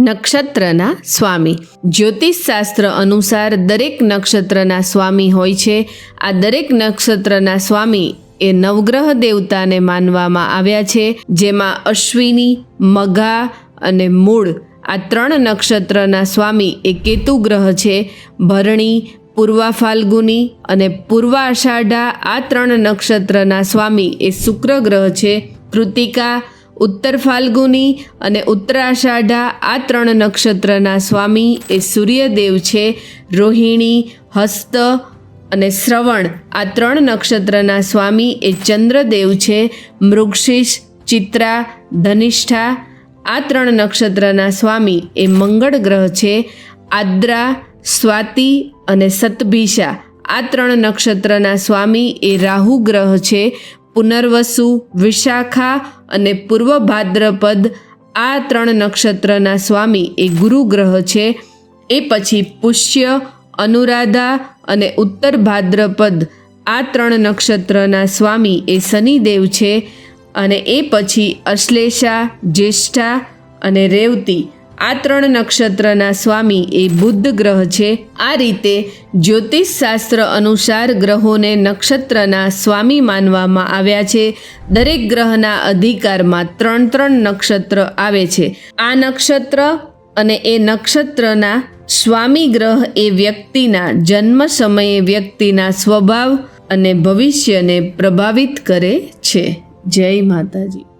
નક્ષત્રના સ્વામી. જ્યોતિષશાસ્ત્ર અનુસાર દરેક નક્ષત્રના સ્વામી હોય છે. આ દરેક નક્ષત્રના સ્વામી એ નવગ્રહ દેવતાને માનવામાં આવ્યા છે. જેમાં અશ્વિની, મઘા અને મૂળ આ ત્રણ નક્ષત્રના સ્વામી એ કેતુ ગ્રહ છે. ભરણી, પૂર્વા ફાલ્ગુની અને પૂર્વા આષાઢા આ ત્રણ નક્ષત્રના સ્વામી એ શુક્ર ગ્રહ છે. કૃતિકા ઉત્તર ફાલ્ગુની અને ઉત્તરાષાઢા આ ત્રણ નક્ષત્રના સ્વામી એ સૂર્યદેવ છે, રોહિણી, હસ્ત અને શ્રવણ. આ ત્રણ નક્ષત્રના સ્વામી એ ચંદ્રદેવ છે મૃગશીષ ચિત્રા, ધનિષ્ઠા. આ ત્રણ નક્ષત્રના સ્વામી એ મંગળ ગ્રહ છે, આદ્રા, સ્વાતિ અને સતભિષા. આ ત્રણ નક્ષત્રના સ્વામી એ રાહુ ગ્રહ છે પુનર્વસુ, વિશાખા અને પૂર્વ ભાદ્રપદ આ ત્રણ નક્ષત્રના સ્વામી એ ગુરુ ગ્રહ છે. એ પછી પુષ્ય, અનુરાધા અને ઉત્તર ભાદ્રપદ આ ત્રણ નક્ષત્રના સ્વામી એ શનિદેવ છે અને એ પછી અશ્લેષા, જ્યેષ્ઠા અને રેવતી આ ત્રણ નક્ષત્રના સ્વામી એ બુદ્ધ ગ્રહ છે. આ રીતે જ્યોતિષ શાસ્ત્ર અનુસાર ગ્રહોને નક્ષત્રના સ્વામી માનવામાં આવ્યા છે. દરેક ગ્રહના અધિકારમાં ત્રણ ત્રણ નક્ષત્ર આવે છે. આ નક્ષત્ર અને એ નક્ષત્રના સ્વામી ગ્રહ એ વ્યક્તિના જન્મ સમયે વ્યક્તિના સ્વભાવ અને ભવિષ્યને પ્રભાવિત કરે છે. જય માતાજી.